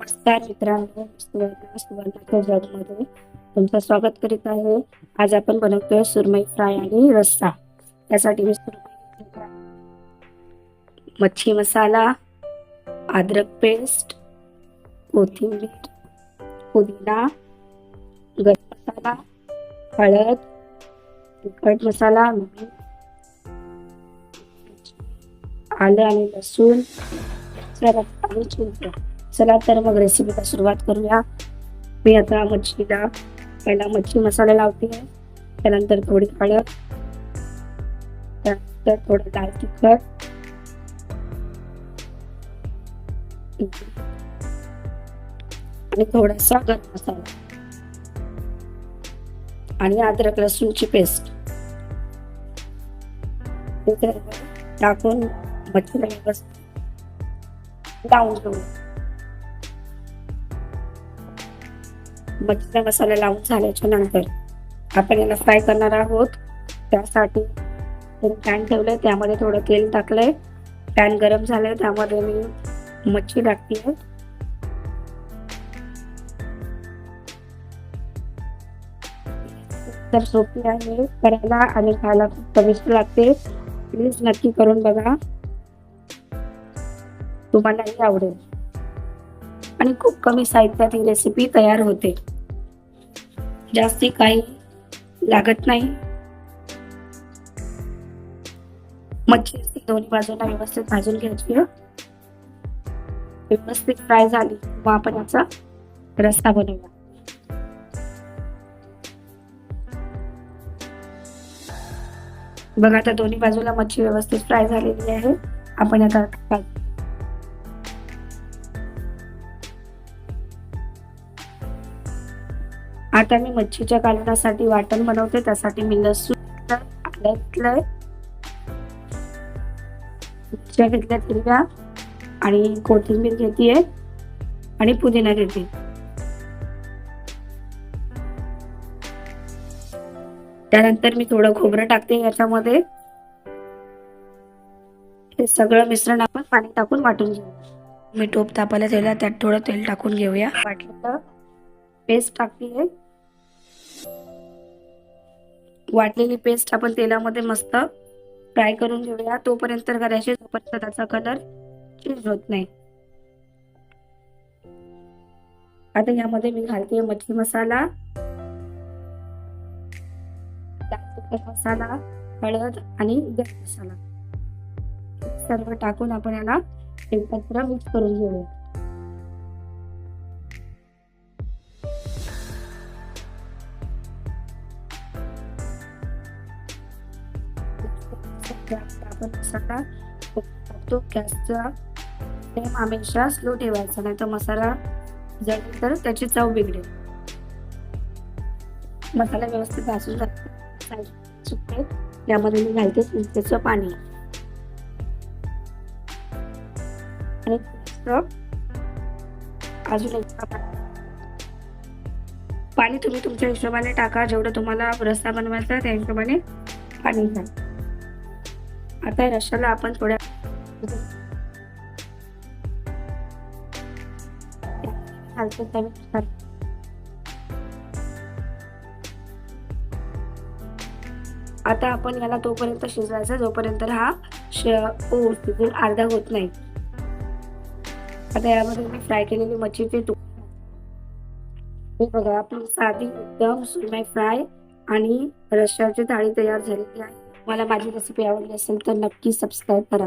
नमस्कार मित्रांनो सुवर्णाच्या जगमध्ये तुमचं स्वागत करीत आहे. आज आपण बनवतोय सुरमई फ्राय आणि रस्सा. त्यासाठी मी सुरमई मच्छी मसाला अद्रक पेस्ट कोथिंबीर पुदिना गरम मसाला हळद तिखट मसाला आलं आणि लसूण आणि चिंच चला तर मग रेसिपीला सुरुवात करूया. मी आता मच्छीला पहिला मच्छी मसाला लावते. त्यानंतर थोडी हळद त्यानंतर थोडं लाल तिखट. आणि थोडासा गरम मसाला. आणि अद्रक लसूणची पेस्ट. टाकून मच्छीला लावून घेऊ मच्छीचा मसाला लावून झाल्याच्यानंतर आपण याला फ्राय करणार आहोत. त्यासाठी पॅन ठेवलंय. त्यामध्ये थोडं तेल टाकलंय. पॅन गरम झालंय. त्यामध्ये मी मच्छी टाकते. तर सोपी आहे. करायला आणि खायला खूप चविष्ट लागते. प्लीज नक्की करून बघा. तुम्हालाही आवडेल. आणि खूप कमी साहित्यात ही रेसिपी तयार होते. जास्ती काही लागत नाही. मच्छी दोन्ही बाजूला व्यवस्थित भाजून घ्यायची व्यवस्थित फ्राय झाली मग आपण याचा रस्ता बनवूया. बघा आता दोन्ही बाजूला मच्छी व्यवस्थित फ्राय झालेली आहे. आपण आता आता मी मच्छीच्या कालवणासाठी वाटण बनवते त्यासाठी मी लसूण घेतलंय. मिरच्या घेतल्यात हिरव्या आणि कोथिंबीर घेतीये आणि पुदिना घेते त्यानंतर मी थोडं खोबरं टाकते याच्यामध्ये. हे सगळं मिश्रण आपण पाणी टाकून वाटून घेऊ. मी टोप तापायला ठेवला त्यात थोडं तेल टाकून घेऊया. वाटलेलं पेस्ट टाकते वाटलेली पेस्ट आपण तेलामध्ये मस्त फ्राय करून घेऊया. तोपर्यंत करायचे जोपर्यंत त्याचा कलर चेंज होत नाही. आता यामध्ये मी घालते मच्छी मसाला. मसाला हळद आणि गरम मसाला. सर्व टाकून आपण याला एकत्र मिक्स करून घेऊया. आपण मसाला टाकतो. गॅसचा फ्लेम हमेशा स्लो ठेवायचा नाही तर मसाला जळेल तर त्याची चव बिघडेल. मसाला व्यवस्थित भाजून सुकते. त्यामध्ये मी घालते चिंचेचं पाणी. आणि अजून एक पाणी तुम्ही तुमच्या हिशोबाने टाका. जेवढं तुम्हाला रस्ता बनवायचा त्या हिशोबाने पाणी घ्या आता या रश्याला आपण थोड्या आता आपण याला तोपर्यंत शिजवायचा जोपर्यंत हा ओ शिजून अर्धा होत नाही. आता यामध्ये मी फ्राय केलेली मच्छीचे बघा आपली साधी एकदम सुरमई फ्राय आणि रश्याची थाळी तयार झालेली आहे. मला माझी रेसिपी आवडली असेल तर नक्की सबस्क्राईब करा.